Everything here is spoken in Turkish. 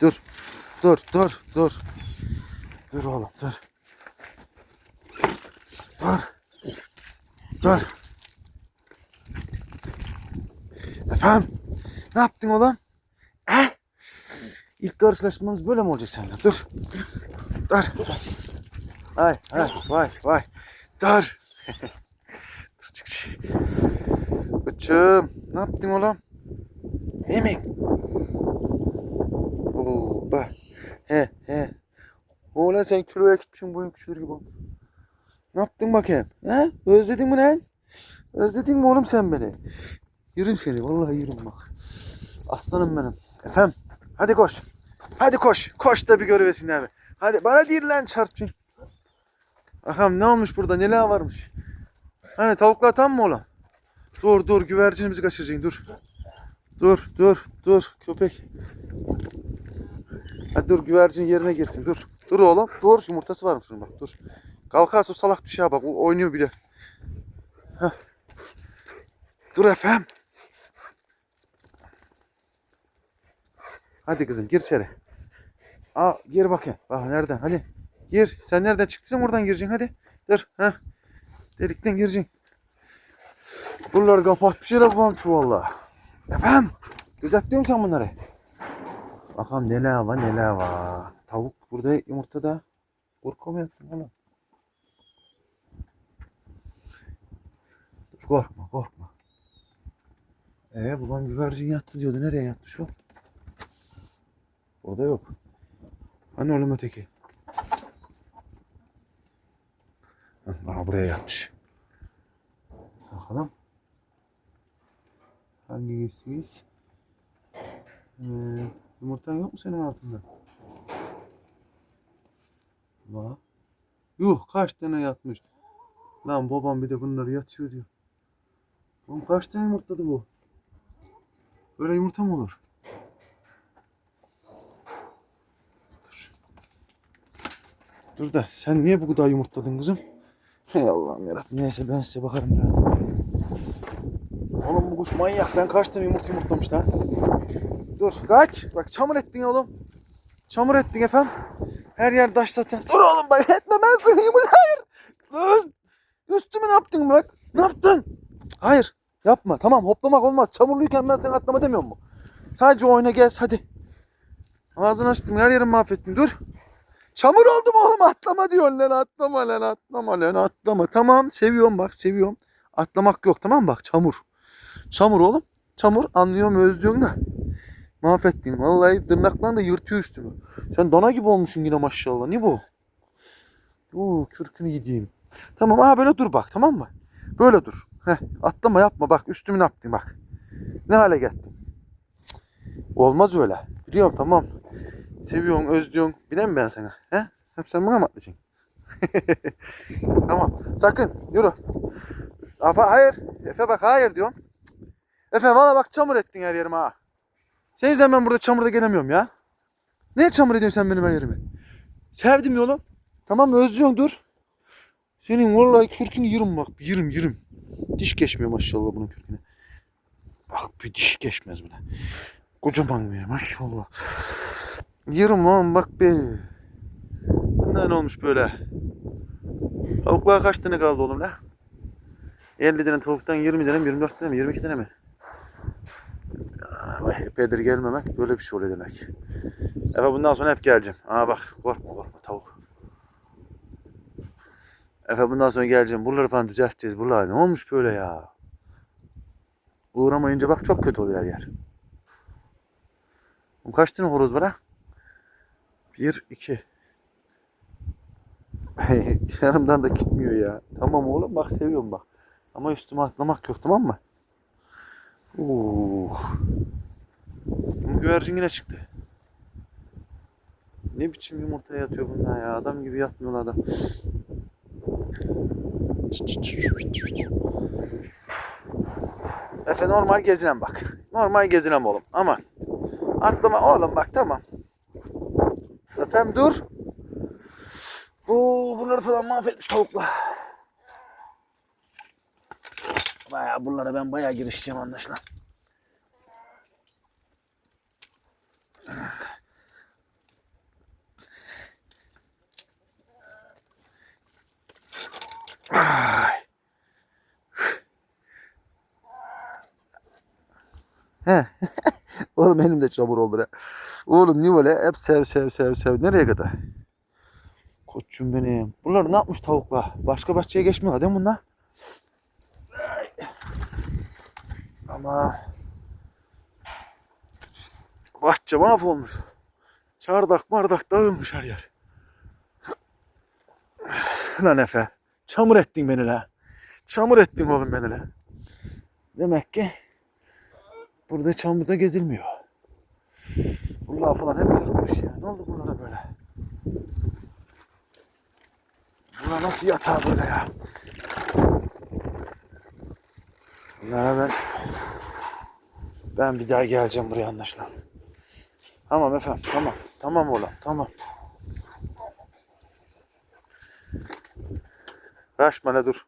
dur. Dur dur dur. Dur oğlum dur. Dur. Dur. Efendim? Ne yaptın oğlum? He? İlk karşılaşmamız böyle mi olacak sende? Dur. Dur. Ay ay vay vay. Dur. Dur çık çık. Uçum. Ne yaptın oğlum? Emin. Hoppa. He he. Oğlan sen kiloya gitmişsin boyun küçülür gibi olmuş. Ne yaptın bakayım? He? Özledin mi lan? Özledin mi oğlum sen beni? Yürüm seni. Vallahi yürüm bak. Aslanım benim. Efendim. Hadi koş. Hadi koş. Koş da bir görüvesin abi. Hadi bana değil lan çarpçın. Bakalım ne olmuş burada? Neler varmış? Hani tavuklar tam mı oğlum? Dur dur güvercinimizi kaçıracaksın dur. Dur dur dur köpek. Hadi dur güvercin yerine girsin dur. Dur oğlum dur yumurtası varmış şunun bak dur. Kalkarsa salak düşüyor bak o oynuyor bile. Heh. Dur efendim. Hadi kızım gir içeri. Aa gir bakayım. Bak nereden hadi. Gir. Sen nereden çıktıysan oradan gireceksin hadi. Dur. Heh. Delikten gireceksin. Buraları kapatmış yere bulan çuvalla. Efendim. Gözetliyor musun sen bunları? Bakalım neler var neler var. Tavuk burada yumurtada. Korku mu yattın oğlum? Dur korkma korkma. Ee babam güvercin yattı diyordu. Nereye yatmış o? Orada yok. Hani oğlum öteki? Aha buraya yatmış. Bakalım. Hangisiyiz? Ee, yumurtan yok mu senin altında? Var. Yuh kaç tane yatmış. Lan babam bir de bunları yatıyor diyor. Oğlum kaç tane yumurtladı bu? Böyle yumurta mı olur? Dur. Dur da sen niye bu kadar yumurtladın kızım? Hay Allah'ım yarabbim. Neyse ben size bakarım birazdan. Oğlum bu kuş manyak. Ben kaç tane yumurta yumurtlamış lan? Dur kaç. Bak çamur ettin oğlum. Çamur ettin efendim. Her yer taş zaten. Dur oğlum bak etme ben yumurta. Hayır. Dur. Üstüme ne yaptın bak? Ne yaptın? Hayır. Yapma. Tamam hoplamak olmaz. Çamurluyken ben sana atlama demiyor mu? Sadece oyna gez hadi. Ağzını açtım her yerini mahvettin. Dur. Çamur oldum oğlum atlama diyorsun lan atlama lan atlama lan atlama. Tamam seviyorum bak seviyorum. Atlamak yok tamam mı bak çamur. Çamur oğlum. Çamur anlıyorum özlüyorum da. Mahvettin. Vallahi tırnaklarını da yırtıyor üstümü. Sen dana gibi olmuşsun yine maşallah. Ne bu? Oo kürkünü yediğim. Tamam aha böyle dur bak tamam mı? Böyle dur. Heh, atlama yapma bak üstümü ne yaptın bak. Ne hale geldin. Olmaz öyle. Biliyorum tamam. Seviyorsun, özlüyorsun. Bilem ben sana. He? Hep sen bana mı atlayacaksın? tamam. Sakın yürü. Afa hayır. Efe bak hayır diyorum. Efe valla bak çamur ettin her yerime ha. Senin yüzünden ben burada çamurda gelemiyorum ya. Ne çamur ediyorsun sen benim her yerime? Sevdim yolum. Tamam özlüyorsun dur. Senin vallahi kürkünü yırım bak. Yırım yırım. Diş geçmiyor maşallah bunun kürküne. Bak bir diş geçmez bile. Kocaman bir maşallah. Yırım lan bak be. Bunlar ne olmuş böyle? Tavuklar kaç tane kaldı oğlum la? 50 tane tavuktan 20 tane mi 24 tane mi 22 tane mi? Epeydir gelmemek böyle bir şey oluyor demek. Efe bundan sonra hep geleceğim. Aa bak korkma korkma tavuk. Efe bundan sonra geleceğim. Buraları falan düzelteceğiz. Buralar ne olmuş böyle ya? Uğramayınca bak çok kötü oluyor her yer. Bu kaç tane horoz var ha? Bir, iki. Yanımdan da gitmiyor ya. Tamam oğlum bak seviyorum bak. Ama üstüme atlamak yok tamam mı? Oo. Bu güvercin çıktı. Ne biçim yumurtaya yatıyor bunlar ya. Adam gibi yatmıyorlar da. Efe normal gezinen bak. Normal gezinen oğlum. Aman. Atlama oğlum bak tamam. Efendim dur. Oo, bunları falan mahvetmiş tavuklar. Baya bunlara ben bayağı girişeceğim anlaşılan. Oğlum elim de çamur oldu ya. Oğlum niye böyle? Hep sev sev sev sev. Nereye kadar? Koçum benim. Bunlar ne yapmış tavukla? Başka bahçeye geçmiyorlar değil mi bunlar? Ama bahçe mahvolmuş. Çardak mardak dağılmış her yer. Lan Efe. Çamur ettin beni la. Çamur ettin oğlum beni la. Demek ki burada çamurda gezilmiyor. Bunlar falan hep kırılmış ya. Ne oldu bunlara böyle? Bunlar nasıl yatağı böyle ya? Bunlara ben ben bir daha geleceğim buraya anlaşılan. Tamam efendim tamam. Tamam oğlum tamam. Kaçma ne dur.